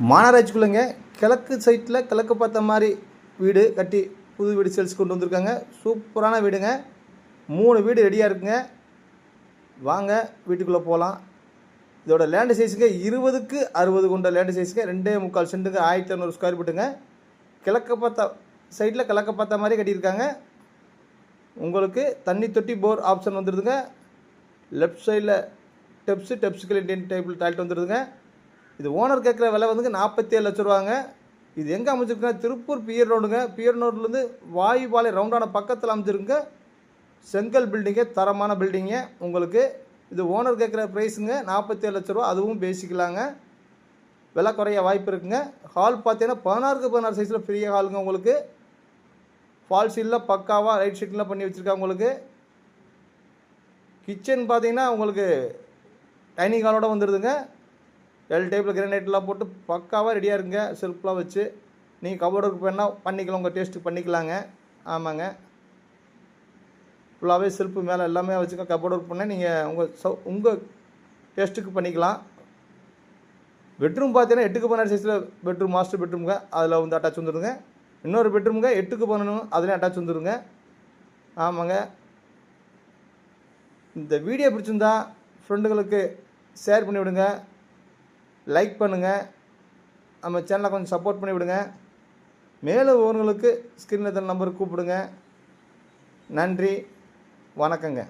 மாநகராட்சிக்குள்ளேங்க கிழக்கு சைட்டில் கிழக்கு பார்த்த மாதிரி வீடு கட்டி புது வீடு சேல்ஸ் கொண்டு வந்திருக்காங்க. சூப்பரான வீடுங்க. மூணு வீடு ரெடியாக இருக்குங்க. வாங்க வீட்டுக்குள்ளே போகலாம் இதோட லேண்டு சைஸுங்க இருபதுக்கு அறுபது கொண்ட லேண்டு சைஸுங்க ரெண்டே முக்கால் சென்ட்டுங்க ஆயிரத்தி இரநூறு ஸ்கொயர் ஃபீட்டுங்க கிழக்க பார்த்த சைட்டில் கிழக்க பார்த்த மாதிரி கட்டியிருக்காங்க. உங்களுக்கு தண்ணி தொட்டி போர் ஆப்ஷன் வந்துடுதுங்க லெஃப்ட் சைடில் டெப்ஸு டெப்ஸுக்கு இண்டியன் டைப்பில் டாய்லெட் வந்துடுதுங்க இது ஓனர் கேட்குற விலை வந்துங்க நாற்பத்தி ஏழு லட்ச ரூபாங்க. இது எங்கே அமைச்சிருக்குங்க திருப்பூர் பியர் ரோடுங்க பியர் ரோட்லேருந்து வாயுபாலை ரவுண்டான பக்கத்தில் அமைச்சிருங்க செங்கல் பில்டிங்கு தரமான பில்டிங்கு உங்களுக்கு இது ஓனர் கேட்குற ப்ரைஸுங்க நாற்பத்தி ஏழு லட்ச ரூபா. அதுவும் பேசிக்கலாங்க விலை குறைய வாய்ப்பு இருக்குங்க. ஹால் பார்த்தீங்கன்னா பதினாறுக்கு பதினாறு சைஸில் ஃப்ரீயாக ஹாலுங்க உங்களுக்கு. ஃபால் சீலில் பக்காவாக ரைட் ஷீட்டில் பண்ணி வச்சுருக்காங்க உங்களுக்கு. கிச்சன் பார்த்தீங்கன்னா உங்களுக்கு டைனிங் ஹாலோட வந்துடுதுங்க எல் டைப்பில் கிரானைட்லாம் போட்டு பக்காவாக ரெடியாக இருங்க. செல்ஃப்லாம் வச்சு நீங்கள் கபோர்டு ஒர்க் பண்ணால் பண்ணிக்கலாம். உங்கள் டேஸ்ட்டுக்கு பண்ணிக்கலாங்க. ஆமாங்க. ஃபுல்லாகவே செல்ஃபு மேலே எல்லாமே வச்சுக்க கபோர்டு ஒர்க் பண்ணால் நீங்கள் உங்கள் சௌ உங்கள் டேஸ்ட்டுக்கு பண்ணிக்கலாம். பெட்ரூம் பார்த்தீங்கன்னா எட்டுக்கு பதினாறு சைஸில் பெட்ரூம் மாஸ்டர் பெட்ரூமுங்க அதில் வந்து அட்டாச் வந்துடுங்க இன்னொரு பெட்ரூமுங்க எட்டுக்கு பண்ணணும் அதுலேயும் அட்டாச் வந்துடுங்க ஆமாங்க. இந்த வீடியோ பிடிச்சிருந்தா ஃப்ரெண்டுங்களுக்கு ஷேர் பண்ணிவிடுங்க. லைக் பண்ணுங்கள் நம்ம சேனலை கொஞ்சம் சப்போர்ட் பண்ணி விடுங்க. மேலும் ஒருவங்களுக்கு ஸ்க்ரீனில் தர நம்பருக்கு கூப்பிடுங்க. நன்றி. வணக்கங்க.